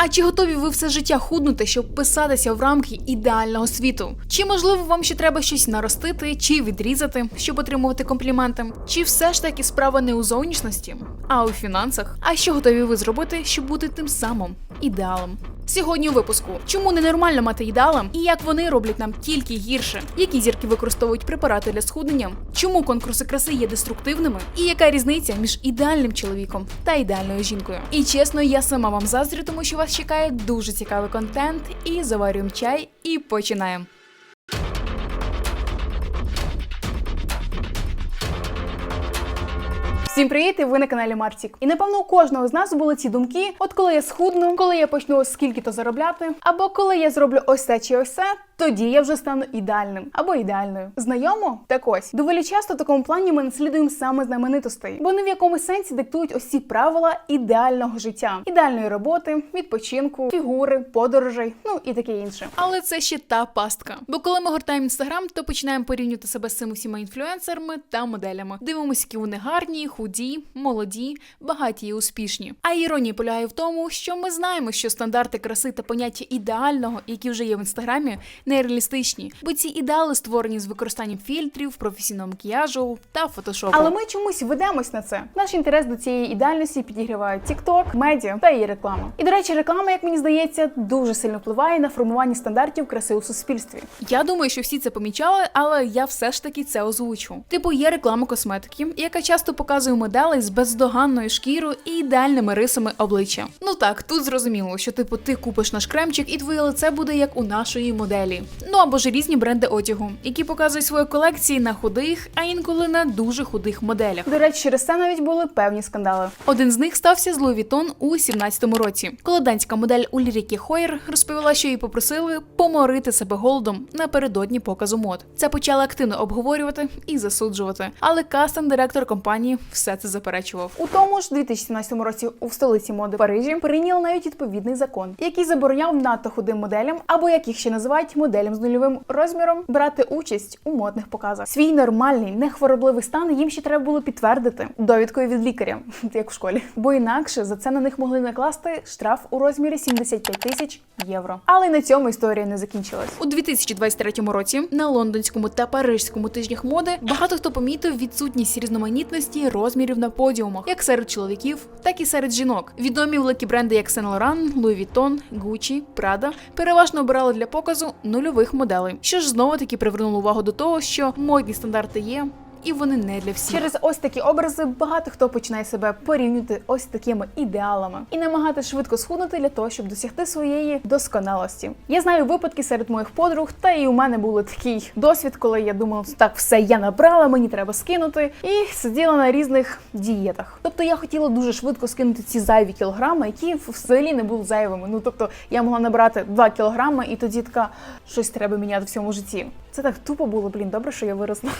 А чи готові ви все життя худнути, щоб писатися в рамки ідеального світу? Чи можливо вам ще треба щось наростити чи відрізати, щоб отримувати компліменти? Чи все ж таки справа не у зовнішності, а у фінансах? А що готові ви зробити, щоб бути тим самим ідеалом? Сьогодні у випуску чому ненормально мати ідеалам і як вони роблять нам тільки гірше, які зірки використовують препарати для схуднення, чому конкурси краси є деструктивними, і яка різниця між ідеальним чоловіком та ідеальною жінкою. І чесно, я сама вам заздрю, тому що вас чекає дуже цікавий контент. І заварюємо чай і починаємо. Всім привіт! І ви на каналі Марцік. І напевно у кожного з нас були ці думки: от коли я схудну, коли я почну скільки то заробляти, або коли я зроблю ось це чи ось це, тоді я вже стану ідеальним або ідеальною. Знайомо? Так ось доволі часто в такому плані ми наслідуємо саме знаменитостей, бо вони в якомусь сенсі диктують ці правила ідеального життя, ідеальної роботи, відпочинку, фігури, подорожей, ну і таке інше. Але це ще та пастка. Бо коли ми гортаємо інстаграм, то починаємо порівнювати себе з цими всіма інфлюенсерами та моделями. Дивимося, які вони гарні, худі, молоді, багаті і успішні. А іронія полягає в тому, що ми знаємо, що стандарти краси та поняття ідеального, які вже є в інстаграмі, нереалістичні, бо ці ідеали створені з використанням фільтрів, професійного макіяжу та фотошопу. Але ми чомусь ведемось на це. Наш інтерес до цієї ідеальності підігрівають TikTok, медіа та її реклама. І до речі, реклама, як мені здається, дуже сильно впливає на формування стандартів краси у суспільстві. Я думаю, що всі це помічали, але я все ж таки це озвучу. Типу, є реклама косметики, яка часто показує моделей з бездоганною шкірою і ідеальними рисами обличчя. Ну так, тут зрозуміло, що типу ти купиш наш кремчик, і твоє лице буде як у нашої моделі. Ну або ж різні бренди одягу, які показують свої колекції на худих, а інколи на дуже худих моделях. До речі, через це навіть були певні скандали. Один з них стався з Louis Vuitton у 17-му році, коли данська модель Ульрікі Хойер розповіла, що її попросили поморити себе голодом напередодні показу мод. Це почали активно обговорювати і засуджувати. Але кастинг директор компанії все це заперечував. У тому ж 2017 році у столиці моди Парижі прийняли навіть відповідний закон, який забороняв надто худим моделям, або як їх ще називають моделям з нульовим розміром, брати участь у модних показах. Свій нормальний, нехворобливий стан їм ще треба було підтвердити довідкою від лікаря, як в школі. Бо інакше за це на них могли накласти штраф у розмірі 75 тисяч євро. Але на цьому історія не закінчилась. У 2023 році на лондонському та парижському тижнях моди багато хто помітив відсутність різноманітності розмірів на подіумах, як серед чоловіків, так і серед жінок. Відомі великі бренди, як Saint Laurent, Louis Vuitton, Gucci, Prada, переважно обирали для показу нульових моделей, що ж знову таки привернуло увагу до того, що модні стандарти є. І вони не для всіх. Через ось такі образи багато хто починає себе порівнювати ось такими ідеалами і намагати швидко схуднути для того, щоб досягти своєї досконалості. Я знаю випадки серед моїх подруг, та і у мене був такий досвід, коли я думала, так все я набрала, мені треба скинути, і сиділа на різних дієтах. Тобто я хотіла дуже швидко скинути ці зайві кілограми, які взагалі не були зайвими. Ну тобто я могла набрати 2 кілограми, і тоді така щось треба міняти в цьому житті. Це так тупо було, блін, добре, що я виросла.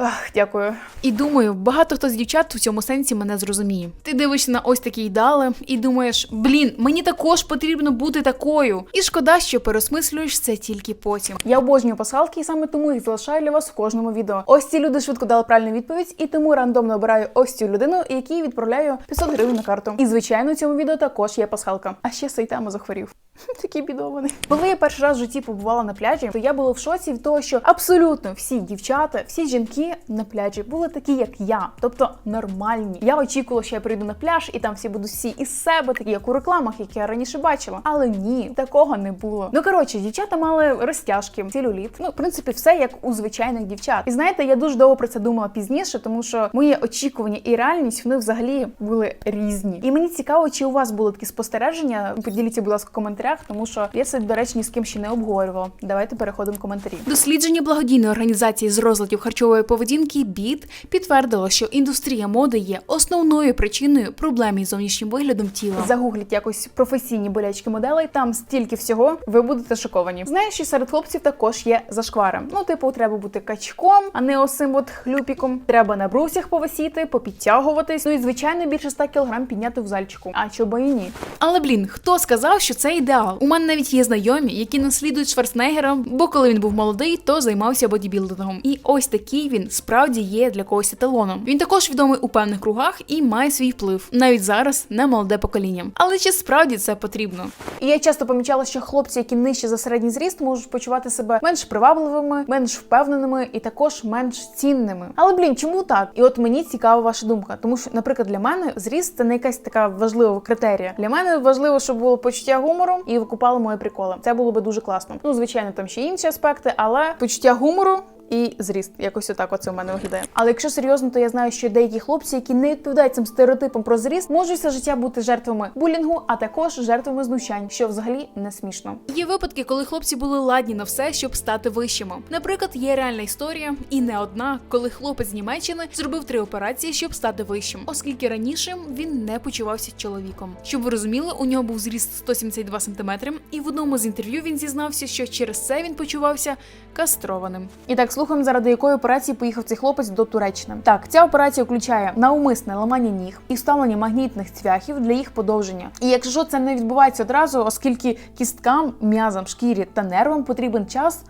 Ах, дякую. І думаю, багато хто з дівчат у цьому сенсі мене зрозуміє. Ти дивишся на ось такі ідеали і думаєш, блін, мені також потрібно бути такою. І шкода, що переосмислюєш це тільки потім. Я обожнюю пасхалки, і саме тому їх залишаю для вас в кожному відео. Ось ці люди швидко дали правильну відповідь, і тому рандомно обираю ось цю людину, якій відправляю 500 гривень на карту. І звичайно, у цьому відео також є пасхалка. А ще Сайтама захворів. Такий бідований. Коли я перший раз в житті побувала на пляжі, то я була в шоці від того, що абсолютно всі дівчата, всі жінки на пляжі були такі, як я, тобто нормальні. Я очікувала, що я прийду на пляж, і там всі будуть всі із себе, такі як у рекламах, які я раніше бачила. Але ні, такого не було. Ну коротше, дівчата мали розтяжки, целюліт. Ну, в принципі, все як у звичайних дівчат. І знаєте, я дуже довго про це думала пізніше, тому що мої очікування і реальність вони взагалі були різні. І мені цікаво, чи у вас були такі спостереження. Поділіться, будь ласка, в коментарях, тому що я це, до речі, ні з ким ще не обговорювала. Давайте переходимо в коментарі. Дослідження благодійної організації з розладів харчової поведінки БІД підтвердило, що індустрія моди є основною причиною проблем із зовнішнім виглядом тіла. Загугліть якось професійні болячки моделей. Там стільки всього, ви будете шоковані. Знаєш, що серед хлопців також є зашквари. Ну, типу, треба бути качком, а не осим от хлюпіком. Треба на брусях повисіти, попідтягуватись. Ну і звичайно більше 100 кг підняти в зальчику. А чого і ні. Але блін, хто сказав, що це ідеал. У мене навіть є знайомі, які наслідують Шварценеггера, бо коли він був молодий, то займався бодібілдингом. І ось такий він справді є для когось еталоном. Він також відомий у певних кругах і має свій вплив навіть зараз на молоде покоління. Але чи справді це потрібно? І я часто помічала, що хлопці, які нижче за середній зріст, можуть почувати себе менш привабливими, менш впевненими і також менш цінними. Але блін, чому так? І от мені цікава ваша думка, тому що, наприклад, для мене зріст це не якась така важлива критерія. Для мене важливо, щоб було почуття гумору і викупали мої приколи. Це було би дуже класно. Ну, звичайно, там ще інші аспекти, але почуття гумору. І зріст, якось отак оце у мене виглядає. Але якщо серйозно, то я знаю, що деякі хлопці, які не відповідають цим стереотипам про зріст, можуть все життя бути жертвами булінгу, а також жертвами знущань, що взагалі не смішно. Є випадки, коли хлопці були ладні на все, щоб стати вищими. Наприклад, є реальна історія, і не одна, коли хлопець з Німеччини зробив три операції, щоб стати вищим, оскільки раніше він не почувався чоловіком. Щоб ви розуміли, у нього був зріст 172 см, і в одному з інтерв'ю він зізнався, що через це він почувався кастрованим. І так слухаємо, заради якої операції поїхав цей хлопець до Туреччини. Так, ця операція включає наумисне ламання ніг і вставлення магнітних цвяхів для їх подовження. І якщо це не відбувається одразу, оскільки кісткам, м'язам, шкірі та нервам потрібен час,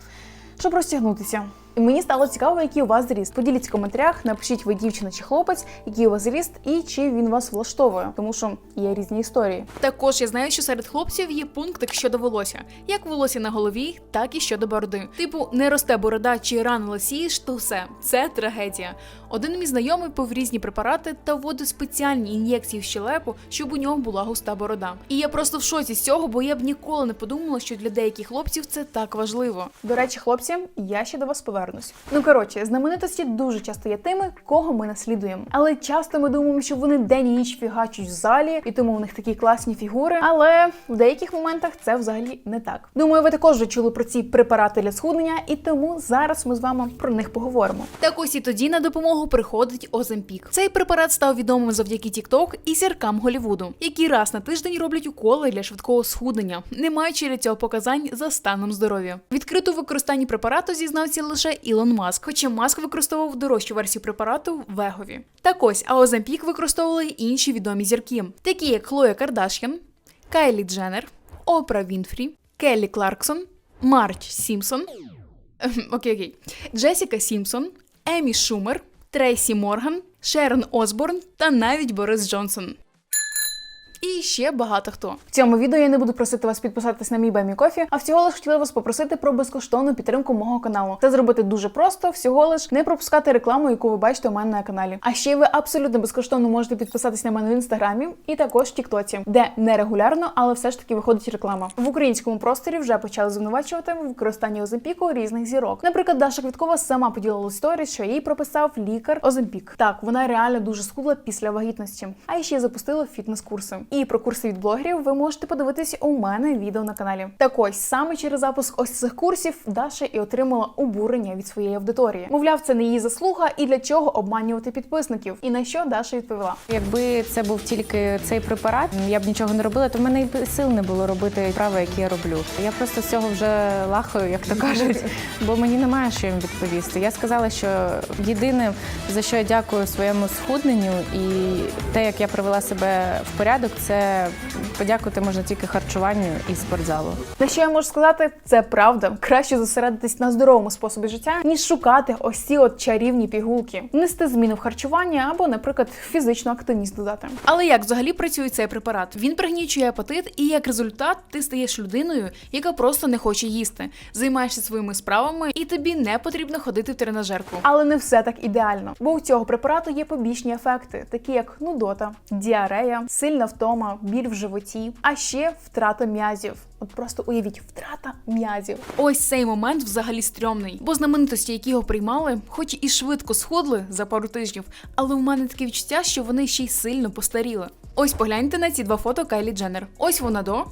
щоб розтягнутися. І мені стало цікаво, який у вас зріст. Поділіться в коментарях, напишіть ви дівчина чи хлопець, який у вас зріст і чи він вас влаштовує, тому що є різні історії. Також я знаю, що серед хлопців є пункт щодо волосся, як волосся на голові, так і щодо бороди. Типу, не росте борода чи рано лисієш, то все це трагедія. Один мій знайомий пив різні препарати та вводив спеціальні ін'єкції в щелепу, щоб у нього була густа борода. І я просто в шоці з цього, бо я б ніколи не подумала, що для деяких хлопців це так важливо. До речі, хлопці, я ще до вас повернусь. Ну коротше, знаменитості дуже часто є тими, кого ми наслідуємо. Але часто ми думаємо, що вони день і ніч фігачуть в залі, і тому у них такі класні фігури. Але в деяких моментах це взагалі не так. Думаю, ви також вже чули про ці препарати для схуднення, і тому зараз ми з вами про них поговоримо. Так ось і тоді на допомогу приходить Оземпік. Цей препарат став відомим завдяки TikTok і зіркам Голівуду, які раз на тиждень роблять уколи для швидкого схуднення, не маючи для цього показань за станом здоров'я. Відкрито в використанні препарату зізнався лише Ілон Маск, хоча Маск використовував дорожчу версію препарату Вегові. Так ось, а Оземпік використовували інші відомі зірки, такі як Хлоя Кардашян, Кайлі Дженнер, Опра Вінфрі, Келлі Кларксон, Марч Сімпсон. Ем, Окей, окей. Джесіка Сімпсон, Емі Шумер, Трейсі Морган, Шерон Осборн та навіть Борис Джонсон. І ще багато хто. В цьому відео я не буду просити вас підписатись на мій Баймі Кофі, а всього лиш хотіла вас попросити про безкоштовну підтримку мого каналу. Це зробити дуже просто, всього лиш не пропускати рекламу, яку ви бачите у мене на каналі. А ще ви абсолютно безкоштовно можете підписатись на мене в інстаграмі і також в Тіктоці, де не регулярно, але все ж таки виходить реклама. В українському просторі вже почали звинувачувати в використанні Оземпіку різних зірок. Наприклад, Даша Квіткова сама поділила сторі, що їй прописав лікар Оземпік. Так, вона реально дуже схудла після вагітності, а ще запустила фітнес-курси. І про курси від блогерів ви можете подивитися у мене відео на каналі. Так ось саме через запуск ось цих курсів Даша і отримала обурення від своєї аудиторії. Мовляв, це не її заслуга, і для чого обманювати підписників. І на що Даша відповіла? Якби це був тільки цей препарат, я б нічого не робила, то в мене і сил не було робити справи, які я роблю. Я просто з цього вже лахаю, як то кажуть, бо мені немає що їм відповісти. Я сказала, що єдине за що я дякую своєму схудненню і те, як я привела себе в порядок, це подякувати можна тільки харчуванню і спортзалу. На що я можу сказати, це правда. Краще зосередитись на здоровому способі життя, ніж шукати ось ці от чарівні пігулки, нести зміну в харчуванні або, наприклад, фізичну активність додати. Але як взагалі працює цей препарат? Він пригнічує апетит, і як результат ти стаєш людиною, яка просто не хоче їсти, займаєшся своїми справами, і тобі не потрібно ходити в тренажерку. Але не все так ідеально, бо у цього препарату є побічні ефекти, такі як нудота, діарея, сильна втома, біль в животі, а ще втрата м'язів. От просто уявіть, втрата м'язів. Ось цей момент взагалі стрьомний, бо знаменитості, які його приймали, хоч і швидко схудли за пару тижнів, але у мене таке відчуття, що вони ще й сильно постаріли. Ось погляньте на ці два фото Кайлі Дженнер. Ось вона до.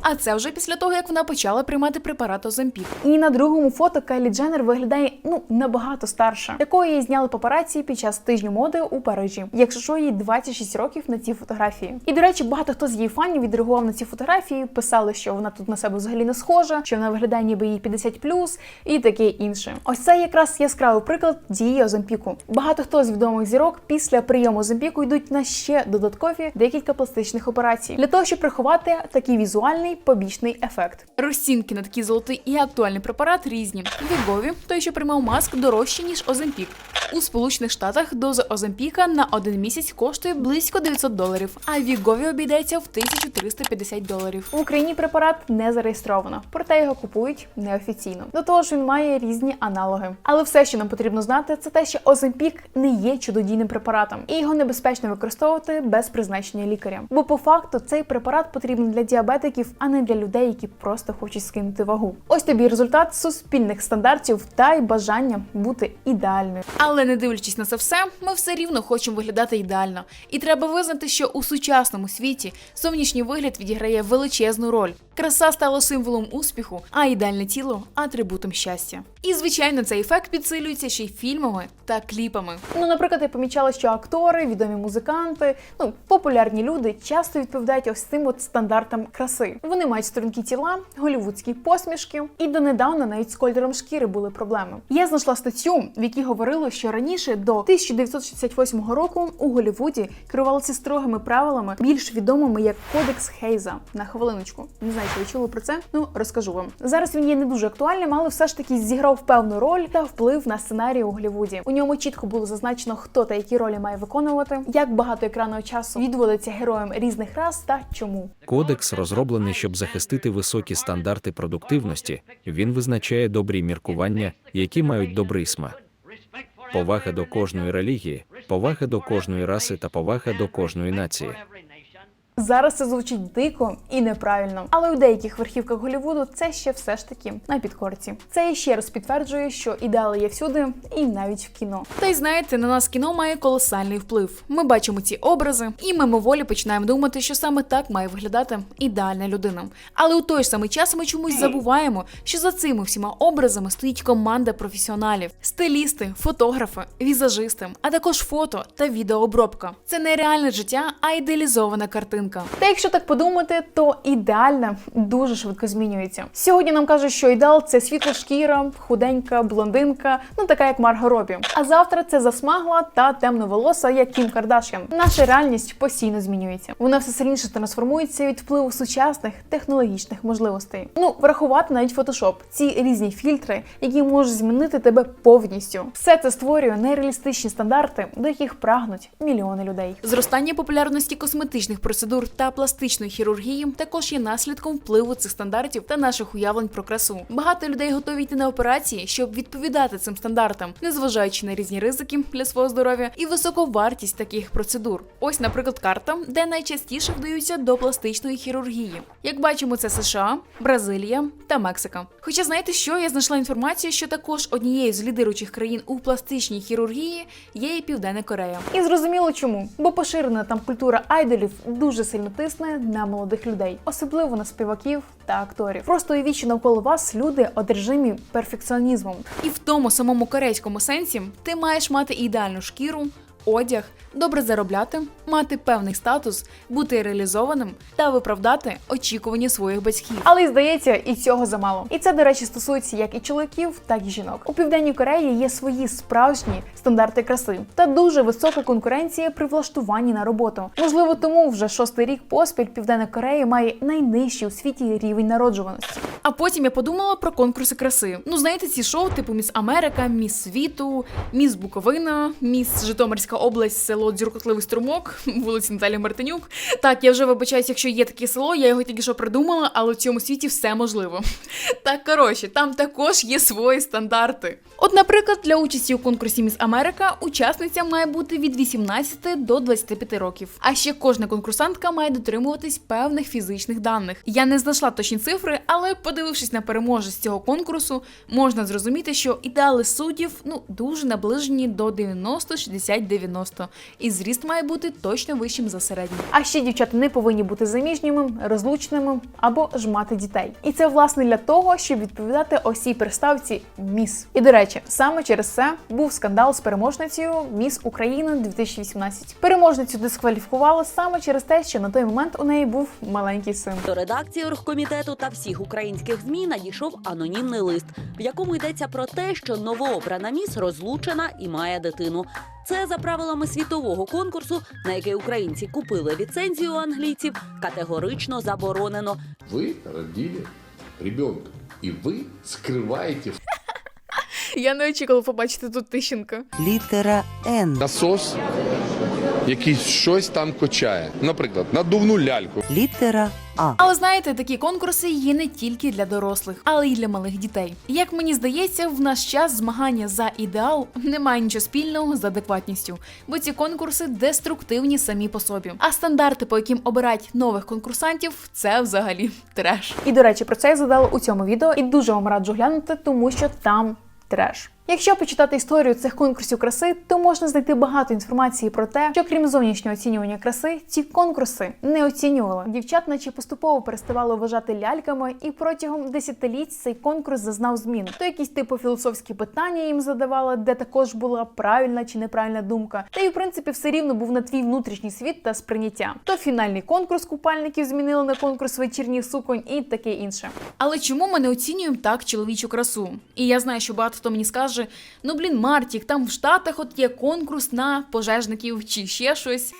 А це вже після того, як вона почала приймати препарат Оземпік. І на другому фото Кайлі Дженнер виглядає ну набагато старше, якою її зняли папараці під час тижню моди у Парижі. Якщо що, їй 26 років на цій фотографії. І до речі, багато хто з її фанів відреагував на ці фотографії, писали, що вона тут на себе взагалі не схожа, що вона виглядає ніби їй 50+, і таке інше. Ось це якраз яскравий приклад дії Оземпіку. Багато хто з відомих зірок після прийому Оземпіку йдуть на ще додаткові декілька пластичних операцій для того, щоб приховати такий візуальний й побічний ефект. Розцінки на такий золотий і актуальний препарат різні. Вігові, той, що приймав маск, дорожче ніж Оземпік. У Сполучених Штатах доза Оземпіка на один місяць коштує близько 900 доларів, а Вігові обійдеться в 1350 доларів. В Україні препарат не зареєстровано, проте його купують неофіційно. До того ж, він має різні аналоги. Але все, що нам потрібно знати, це те, що Оземпік не є чудодійним препаратом, і його небезпечно використовувати без призначення лікаря. Бо по факту цей препарат потрібен для діабетиків, а не для людей, які просто хочуть скинути вагу. Ось тобі результат суспільних стандартів та й бажання бути ідеальною. Але не дивлячись на це все, ми все рівно хочемо виглядати ідеально. І треба визнати, що у сучасному світі зовнішній вигляд відіграє величезну роль. Краса стала символом успіху, а ідеальне тіло атрибутом щастя. І звичайно, цей ефект підсилюється ще й фільмами та кліпами. Ну, наприклад, я помічала, що актори, відомі музиканти, ну популярні люди часто відповідають ось цим от стандартам краси. Вони мають стрункі тіла, голівудські посмішки, і донедавна навіть з кольором шкіри були проблеми. Я знайшла статтю, в якій говорили, що раніше до 1968 року у Голівуді керувалися строгими правилами, більш відомими як Кодекс Хейза. На хвилиночку. Не знаю, чи ви чули про це. Ну розкажу вам. Зараз він є не дуже актуальним, але все ж таки зіграв певну роль та вплив на сценарій у Голівуді. У ньому чітко було зазначено, хто та які ролі має виконувати, як багато екранного часу відводиться героям різних рас та чому. Кодекс розроблений, щоб захистити високі стандарти продуктивності. Він визначає добрі міркування, які мають добрий смак. Повага до кожної релігії, повага до кожної раси та повага до кожної нації. Зараз це звучить дико і неправильно, але у деяких верхівках Голівуду це ще все ж таки на підкорці. Це ще раз підтверджує, що ідеали є всюди, і навіть в кіно. Та й знаєте, на нас кіно має колосальний вплив. Ми бачимо ці образи, і мимоволі починаємо думати, що саме так має виглядати ідеальна людина. Але у той самий час ми чомусь забуваємо, що за цими всіма образами стоїть команда професіоналів, стилісти, фотографи, візажисти, а також фото та відеообробка. Це не реальне життя, а ідеалізована картинка. Та якщо так подумати, то ідеальне дуже швидко змінюється. Сьогодні нам кажуть, що ідеал це світла шкіра, худенька, блондинка, ну така як Марго Робі. А завтра це засмагла та темноволоса, як Кім Кардашян. Наша реальність постійно змінюється. Вона все сильніше трансформується від впливу сучасних технологічних можливостей. Ну, врахувати навіть фотошоп, ці різні фільтри, які можуть змінити тебе повністю. Все це створює нереалістичні стандарти, до яких прагнуть мільйони людей. Зростання популярності косметичних процедур та пластичної хірургії також є наслідком впливу цих стандартів та наших уявлень про красу. Багато людей готові йти на операції, щоб відповідати цим стандартам, незважаючи на різні ризики для свого здоров'я і високу вартість таких процедур. Ось, наприклад, карта, де найчастіше вдаються до пластичної хірургії. Як бачимо, це США, Бразилія та Мексика. Хоча знаєте, що я знайшла інформацію, що також однією з лідируючих країн у пластичній хірургії є і Південна Корея. І зрозуміло чому, бо поширена там культура айдолів дуже сильно тисне на молодих людей, особливо на співаків та акторів. Просто що навколо вас люди одержимі перфекціонізмом. І в тому самому корейському сенсі ти маєш мати ідеальну шкіру, одяг, добре заробляти, мати певний статус, бути реалізованим та виправдати очікування своїх батьків. Але й здається, і цього замало. І це, до речі, стосується як і чоловіків, так і жінок. У південній Кореї є свої справжні стандарти краси та дуже висока конкуренція при влаштуванні на роботу. Можливо, тому вже шостий рік поспіль Південна Корея має найнижчий у світі рівень народжуваності. А потім я подумала про конкурси краси. Ну, знаєте, ці шоу, типу Міс Америка, Міс Світу, Міс Буковина, Міс Житомирська область, село Дзюркотливий струмок, вулиці Наталі Мартинюк. Так, я вже вибачаюсь, якщо є таке село, я його тільки що придумала, але в цьому світі все можливо. Так, коротше, там також є свої стандарти. От, наприклад, для участі у конкурсі Міс Америка учасниця має бути від 18 до 25 років. А ще кожна конкурсантка має дотримуватись певних фізичних даних. Я не знайшла точні цифри, але подивившись на переможець цього конкурсу, можна зрозуміти, що ідеали суддів ну дуже наближені до 90-60-90, і зріст має бути точно вищим за середній. А ще дівчата не повинні бути заміжніми, розлучними або ж мати дітей. І це власне для того, щоб відповідати ось цій приставці міс. І до речі, саме через це був скандал з переможницею Міс Україна 2018. Переможницю дискваліфікували саме через те, що на той момент у неї був маленький син. До редакції оргкомітету та всіх українських українських змі надійшов анонімний лист, в якому йдеться про те, що новообрана міс розлучена і має дитину. Це за правилами світового конкурсу, на який українці купили ліцензію у англійців, категорично заборонено. Вы родили ребенка, и вы скрываете я не очікувала побачити тут Тищенка. Літера Н. насос, який щось там качає. Наприклад, надувну ляльку. Літера А. Але знаєте, такі конкурси є не тільки для дорослих, але й для малих дітей. Як мені здається, в наш час змагання за ідеал немає нічого спільного з адекватністю, бо ці конкурси деструктивні самі по собі. А стандарти, по яким обирають нових конкурсантів, це взагалі треш. І до речі, про це я задала у цьому відео, і дуже вам раджу глянути, тому що там треш. Якщо почитати історію цих конкурсів краси, то можна знайти багато інформації про те, що крім зовнішнього оцінювання краси, ці конкурси не оцінювали. Дівчат, наче поступово переставали вважати ляльками, і протягом десятиліть цей конкурс зазнав змін. То якісь типу філософські питання їм задавали, де також була правильна чи неправильна думка. Та й в принципі все рівно був на твій внутрішній світ та сприйняття. То фінальний конкурс купальників змінили на конкурс вечірніх суконь і таке інше. Але чому ми не оцінюємо так чоловічу красу? І я знаю, що багато хто мені скаже: ну блін, Мартік, там в Штатах от є конкурс на пожежників чи ще щось.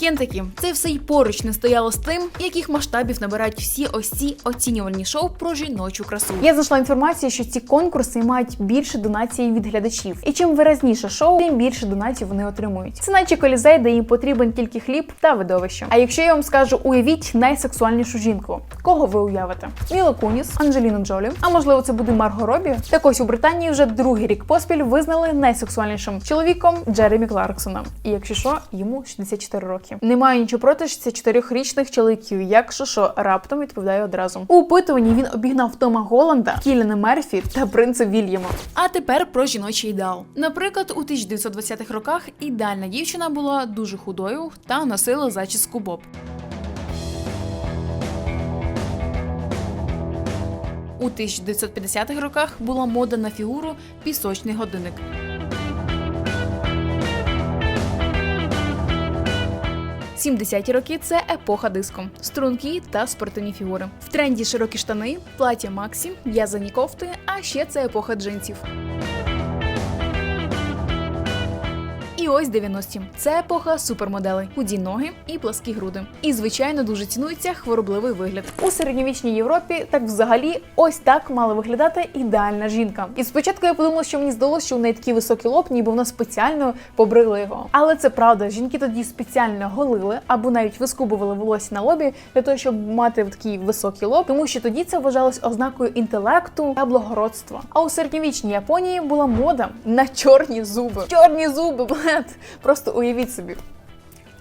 Кентакі, це все й поруч не стояло з тим, яких масштабів набирають всі ось ці оцінювальні шоу про жіночу красу. Я знайшла інформацію, що ці конкурси мають більше донацій від глядачів. І чим виразніше шоу, тим більше донатів вони отримують. Це наче колізей, де їм потрібен тільки хліб та видовище. А якщо я вам скажу, уявіть найсексуальнішу жінку, кого ви уявите? Міло Куніс, Анджеліну Джолі, а можливо, це буде Марго Робі. Так ось у Британії вже другий рік поспіль визнали найсексуальнішим чоловіком Джеремі Кларксона. І якщо що, йому 64 роки. Немає нічого проти 64-річних чоловіків. Якщо що, раптом відповідаю одразу. У опитуванні він обігнав Тома Голланда, Кіліна Мерфі та принца Вільяма. А тепер про жіночий ідеал. Наприклад, у 1920-х роках ідеальна дівчина була дуже худою та носила зачіску боб. У 1950-х роках була мода на фігуру пісочний годинник. – 70-ті роки це епоха диско, струнки та спортивні фігури. В тренді широкі штани, плаття Максі, в'язані кофти, а ще це епоха джинсів. Ось 90-ті. Це епоха супермоделей, худі ноги і пласкі груди. І звичайно дуже цінується хворобливий вигляд. У середньовічній Європі так взагалі ось так мала виглядати ідеальна жінка. І спочатку я подумала, що мені здалося, що в неї такий високий лоб, ніби вона спеціально побрила його. Але це правда, жінки тоді спеціально голили або навіть вискубували волосся на лобі для того, щоб мати такий високий лоб, тому що тоді це вважалось ознакою інтелекту та благородства. А у середньовічній Японії була мода на чорні зуби. Чорні зуби, блед! Просто уявіть собі.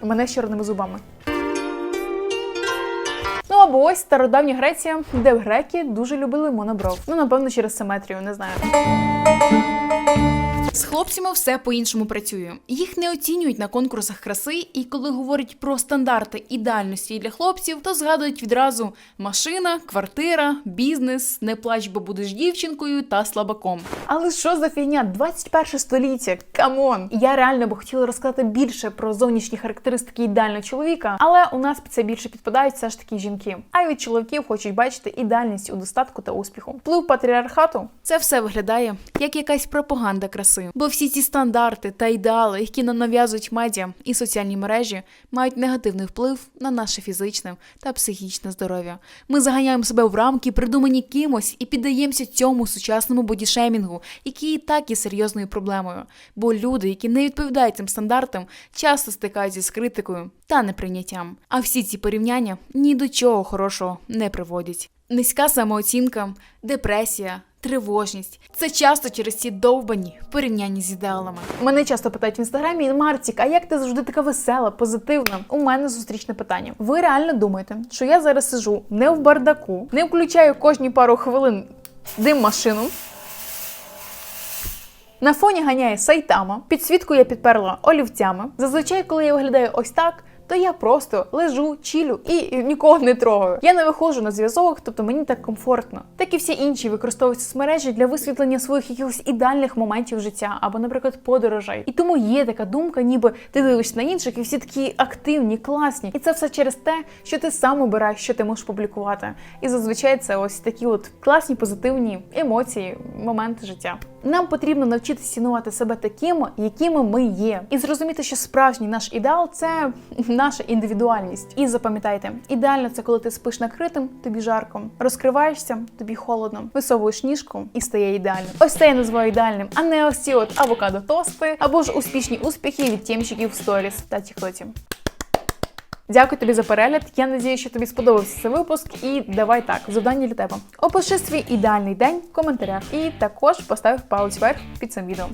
Мене з чорними зубами. Ну або ось стародавня Греція, де греки дуже любили монобров. Ну, напевно, через симетрію, не знаю. З хлопцями все по-іншому працює. Їх не оцінюють на конкурсах краси, і коли говорять про стандарти ідеальності для хлопців, то згадують відразу машина, квартира, бізнес, не плач, бо будеш дівчинкою та слабаком. Але що за фігня? 21 століття, камон! Я реально би хотіла розказати більше про зовнішні характеристики ідеального чоловіка, але у нас під це більше підпадають все ж таки жінки. А від чоловіків хочуть бачити ідеальність у достатку та успіху. Вплив патріархату Це все виглядає як якась пропаганда краси. Бо всі ці стандарти та ідеали, які нам нав'язують медіа і соціальні мережі, мають негативний вплив на наше фізичне та психічне здоров'я. Ми заганяємо себе в рамки, придумані кимось, і піддаємося цьому сучасному бодішеймінгу, який і так є серйозною проблемою. Бо люди, які не відповідають цим стандартам, часто стикаються з критикою та неприйняттям. А всі ці порівняння ні до чого хорошого не приводять. Низька самооцінка, депресія, тривожність це часто через ці довбані порівняння з ідеалами. Мене часто питають в інстаграмі Мартік, а як ти завжди така весела, позитивна? У мене зустрічне питання. Ви реально думаєте, що я зараз сижу не в бардаку, не включаю кожні пару хвилин дим машину? На фоні ганяє сайтама, підсвітку я підперла олівцями. Зазвичай, коли я виглядаю ось так, то я просто лежу, чілю і нікого не трогаю. Я не виходжу на зв'язок, тобто мені так комфортно. Так і всі інші використовують соцмережі для висвітлення своїх якихось ідеальних моментів життя або, наприклад, подорожей. І тому є така думка, ніби ти дивишся на інших, і всі такі активні, класні. І це все через те, що ти сам обираєш, що ти можеш публікувати. І зазвичай це ось такі от класні, позитивні емоції, моменти життя. Нам потрібно навчитися цінувати себе такими, якими ми є, і зрозуміти, що справжній наш ідеал це наша індивідуальність. І запам'ятайте, ідеально це коли ти спиш накритим, тобі жарко, розкриваєшся, тобі холодно, висовуєш ніжку і стає ідеальним. Ось це я називаю ідеальним, а не ось ці от авокадо тости або ж успішні успіхи від тємчиків в сторіс та тіктоці. Дякую тобі за перегляд. Я надію, що тобі сподобався цей випуск. І давай так, завдання для тебе. Опиши свій ідеальний день в коментарях і також постав палець вверх під цим відео.